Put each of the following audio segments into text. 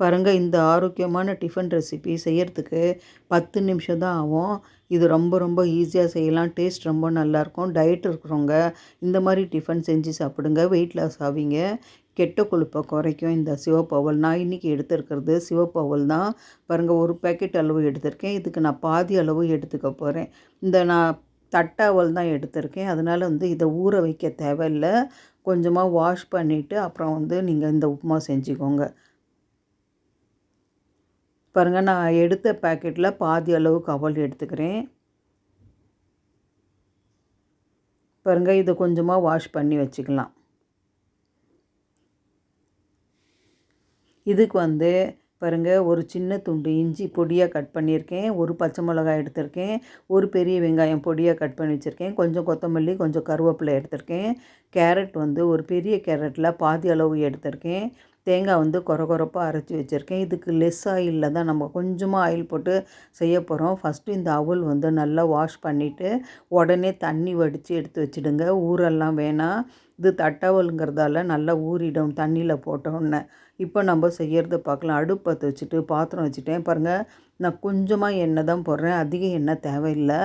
பாருங்கள் இந்த ஆரோக்கியமான டிஃபன் ரெசிபி செய்கிறதுக்கு பத்து நிமிஷம் தான் ஆகும். இது ரொம்ப ரொம்ப ஈஸியாக செய்யலாம். டேஸ்ட் ரொம்ப நல்லாயிருக்கும். டயட் இருக்கிறவங்க இந்த மாதிரி டிஃபன் செஞ்சு சாப்பிடுங்க. வெயிட் லாஸ் ஆவீங்க. கெட்ட கொழுப்பை குறைக்கும். இந்த சிவப்பவல் நான் இன்றைக்கி எடுத்துருக்கிறது சிவப்பு அவல் தான். பாருங்கள் ஒரு பேக்கெட் அளவு எடுத்திருக்கேன். இதுக்கு நான் பாதி அளவு எடுத்துக்க போகிறேன் இந்த நான் தட்டாவல் தான் எடுத்திருக்கேன். அதனால் வந்து இதை ஊற வைக்க தேவையில்லை. கொஞ்சமாக வாஷ் பண்ணிவிட்டு அப்புறம் வந்து நீங்கள் இந்த உப்புமா செஞ்சுக்கோங்க. பாருங்கள் நான் எடுத்த பேக்கெட்டில் பாதி அளவுக்கு அவல் எடுத்துக்கிறேன். பாருங்கள் இதை கொஞ்சமாக வாஷ் பண்ணி வச்சுக்கலாம். இதுக்கு வந்து பாருங்கள் ஒரு சின்ன துண்டு இஞ்சி பொடியாக கட் பண்ணியிருக்கேன். ஒரு பச்சை மிளகாய் எடுத்திருக்கேன். ஒரு பெரிய வெங்காயம் பொடியாக கட் பண்ணி வச்சுருக்கேன். கொஞ்சம் கொத்தமல்லி கொஞ்சம் கருவேப்பிலை எடுத்திருக்கேன். கேரட் வந்து ஒரு பெரிய கேரட்டில் பாதி அளவு எடுத்திருக்கேன். தேங்காய் வந்து கொர கொரப்பாக அரைச்சி வச்சுருக்கேன். இதுக்கு லெஸ் ஆயிலில் தான் நம்ம கொஞ்சமாக ஆயில் போட்டு செய்ய போகிறோம் ஃபஸ்ட்டு இந்த அவுல் வந்து நல்லா வாஷ் பண்ணிவிட்டு உடனே தண்ணி வடித்து எடுத்து வச்சுடுங்க. ஊரெல்லாம் வேணாம் இது தட்டவலுங்கிறதால நல்லா ஊறிடும் தண்ணியில் போட்டோன்னே இப்போ நம்ம செய்கிறத பார்க்கலாம். அடுப்பு பற்ற வச்சுட்டு பாத்திரம் வச்சுட்டேன். பாருங்கள் நான் கொஞ்சமாக எண்ணெய் தான் போடுறேன். அதிக எண்ணெய் தேவையில்லை.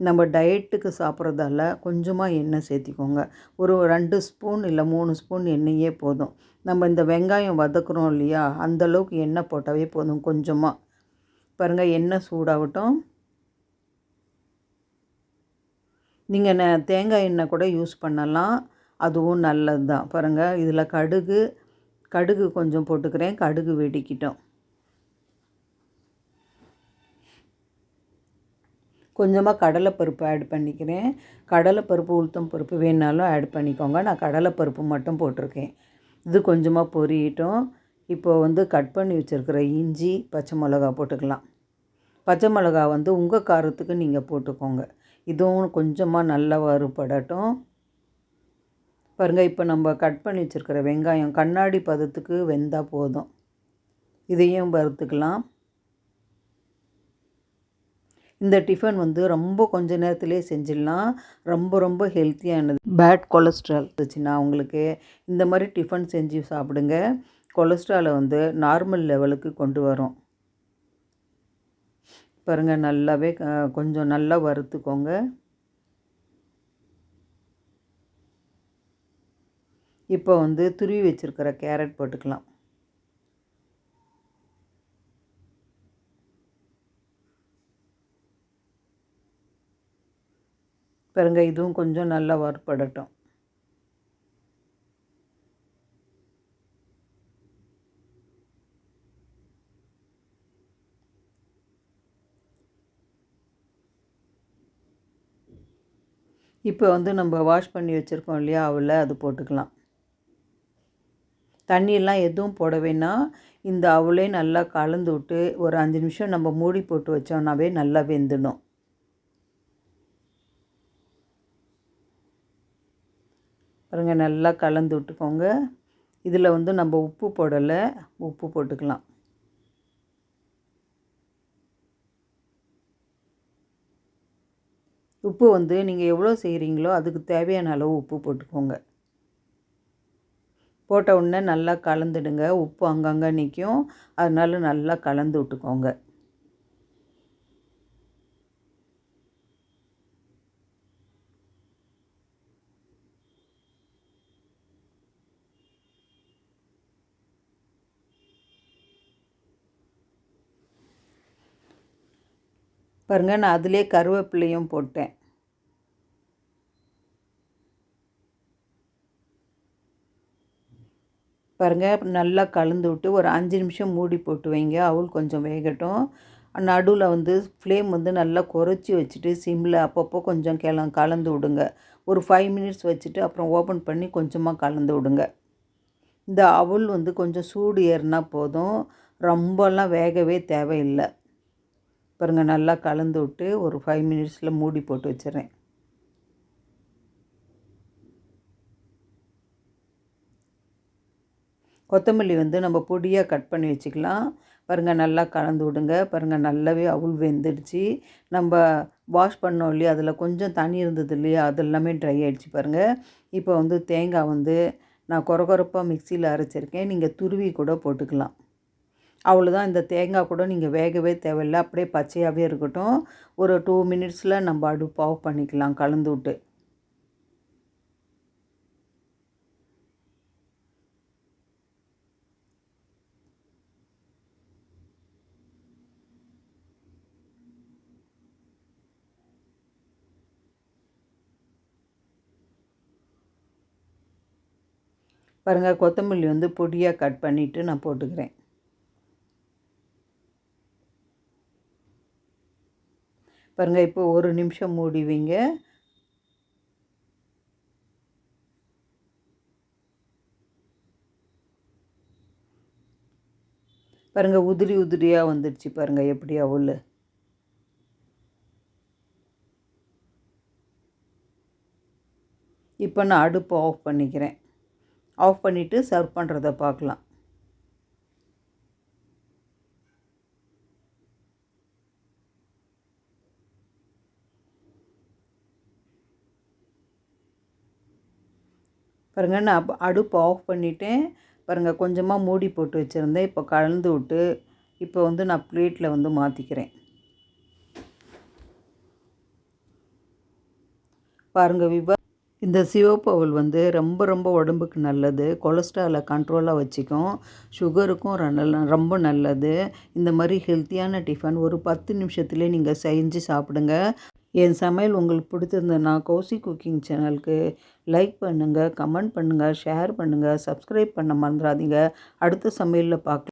நம்ம டயட்டுக்கு சாப்பிட்றதால கொஞ்சமாக எண்ணெய் சேர்த்திக்கோங்க. ஒரு ரெண்டு ஸ்பூன் இல்லை மூணு ஸ்பூன் எண்ணெயே போதும். நம்ம இந்த வெங்காயம் வதக்குறோம் இல்லையா? அந்தளவுக்கு எண்ணெய் போட்டாவே போதும் கொஞ்சமாக பாருங்கள் எண்ணெய் சூடாகட்டும். நீங்கள் ந தேங்காய் எண்ணெய் கூட யூஸ் பண்ணலாம். அதுவும் நல்லது தான் பாருங்கள் இதில் கடுகு கடுகு கொஞ்சம் போட்டுக்கிறேன். கடுகு வெடிக்கிட்டோம். கொஞ்சமாக கடலைப்பருப்பு ஆட் பண்ணிக்கிறேன். கடலைப்பருப்பு உளுத்தம் பருப்பு வேணாலும் ஆட் பண்ணிக்கோங்க. நான் கடலைப்பருப்பு மட்டும் போட்டிருக்கேன். இது கொஞ்சமாக பொரியட்டும். இப்போ வந்து கட் பண்ணி வச்சுருக்கிற இஞ்சி பச்சை மிளகா போட்டுக்கலாம். பச்சை மிளகா வந்து உங்கள் காரத்துக்கு நீங்கள் போட்டுக்கோங்க. இதுவும் கொஞ்சமாக நல்லா வறுபடட்டும். பாருங்கள் இப்போ நம்ம கட் பண்ணி வச்சுருக்கிற வெங்காயம் கண்ணாடி பதத்துக்கு வெந்தால் போதும். இதையும் வறுத்துக்கலாம். இந்த டிஃபன் வந்து ரொம்ப கொஞ்ச நேரத்துலேயே செஞ்சிடலாம். ரொம்ப ரொம்ப ஹெல்த்தியானது பேட் கொலஸ்ட்ரால் இருந்துச்சுன்னா உங்களுக்கு இந்த மாதிரி டிஃபன் செஞ்சு சாப்பிடுங்க. கொலஸ்ட்ராலை வந்து நார்மல் லெவலுக்கு கொண்டு வரும். பாருங்கள் நல்லாவே கொஞ்சம் நல்லா வறுத்துக்கோங்க. இப்போ வந்து துருவி வச்சுருக்கிற கேரட் போட்டுக்கலாம். பாருங்க இதுவும் கொஞ்சம் நல்லா வறுப்படட்டும் இப்போ வந்து நம்ம வாஷ் பண்ணி வச்சுருக்கோம் இல்லையா அவளை அது போட்டுக்கலாம். தண்ணியெல்லாம் எதுவும் போடவேன்னா இந்த அவளே நல்லா கலந்து விட்டு ஒரு அஞ்சு நிமிஷம் நம்ம மூடி போட்டு வச்சோன்னாவே நல்லா வெந்துடும். பாருங்கள் நல்லா கலந்து விட்டுக்கோங்க. இதில் வந்து நம்ம உப்பு போடலை. உப்பு போட்டுக்கலாம். உப்பு வந்து நீங்கள் எவ்வளோ செய்கிறீங்களோ அதுக்கு தேவையான அளவு உப்பு போட்டுக்கோங்க. போட்ட உடனே நல்லா கலந்துடுங்க. உப்பு அங்கங்கே நிற்கும் அதனால நல்லா கலந்து விட்டுக்கோங்க. பாருங்கள் நான் அதிலே கருவேப்பிலையும் போட்டேன். பாருங்கள் நல்லா கலந்து விட்டு ஒரு அஞ்சு நிமிஷம் மூடி போட்டு வைங்க. அவள் கொஞ்சம் வேகட்டும். நடுவில் வந்து ஃப்ளேம் வந்து நல்லா குறைச்சி வச்சுட்டு சிம்மில் அப்பப்போ கொஞ்சம் கிள கலந்து விடுங்க. ஒரு ஃபைவ் மினிட்ஸ் வச்சுட்டு அப்புறம் ஓப்பன் பண்ணி கொஞ்சமாக கலந்து விடுங்க. இந்த அவல் வந்து கொஞ்சம் சூடு ஏறினா போதும். ரொம்பலாம் வேகவே தேவையில்லை. பாருங்க நல்லா கலந்து விட்டு ஒரு ஃபைவ் மினிட்ஸில் மூடி போட்டு வச்சிடுறேன். கொத்தமல்லி வந்து நம்ம பொடியாக கட் பண்ணி வச்சுக்கலாம். பாருங்கள் நல்லா கலந்து விடுங்க. பாருங்கள் நல்லாவே அவுள் வெந்துடுச்சு. நம்ம வாஷ் பண்ணோம் இல்லையா அதில் கொஞ்சம் தண்ணி இருந்தது இல்லையா அது எல்லாமே ட்ரை ஆகிடுச்சு பாருங்கள் இப்போ வந்து தேங்காய் வந்து நான் கொர கொரப்பாக மிக்சியில் அரைச்சிருக்கேன். நீங்கள் துருவி கூட போட்டுக்கலாம். அவ்வளோதான் இந்த தேங்காய் கூட நீங்கள் வேகவே தேவையில்லை. அப்படியே பச்சையாகவே இருக்கட்டும். ஒரு டூ மினிட்ஸில் நம்ம அடுப்பு ஆஃப் பண்ணிக்கலாம். கலந்து விட்டு. பாருங்கள் கொத்தமல்லி வந்து பொடியாக கட் பண்ணிவிட்டு நான் போட்டுக்கிறேன். பாருங்கள் இப்போ ஒரு நிமிஷம் மூடிவிங்க. பாருங்க பாருங்கள் உதிரி உதிரியாக வந்துடுச்சு பாருங்கள் எப்படி உள்ள. இப்போ நான் அடுப்பு ஆஃப் பண்ணிக்கிறேன். ஆஃப் பண்ணிவிட்டு சர்வ் பண்ணுறத பார்க்கலாம். பாருங்கள் நான் அடுப்பு ஆஃப் பண்ணிவிட்டேன் பாருங்கள் கொஞ்சமாக மூடி போட்டு வச்சுருந்தேன். இப்போ கலந்து விட்டு இப்போ வந்து நான் பிளேட்டில் வந்து மாற்றிக்கிறேன் பாருங்கள் விபா இந்த சிவப்பு அவல் வந்து ரொம்ப ரொம்ப உடம்புக்கு நல்லது. கொலஸ்ட்ராலை கண்ட்ரோலாக வச்சுக்கும். சுகருக்கும் ரொம்ப நல்லது. இந்த மாதிரி ஹெல்த்தியான டிஃபன் ஒரு பத்து நிமிஷத்துலேயே நீங்கள் செஞ்சு சாப்பிடுங்க. என் சமையல் உங்களுக்கு பிடிச்சிருந்ததுன்னா கௌசி குக்கிங் சேனலுக்கு லைக் பண்ணுங்கள் கமெண்ட் பண்ணுங்கள் ஷேர் பண்ணுங்கள் சப்ஸ்கிரைப் பண்ண மறந்துடாதீங்க. அடுத்த சமையலில் பார்க்கலாம்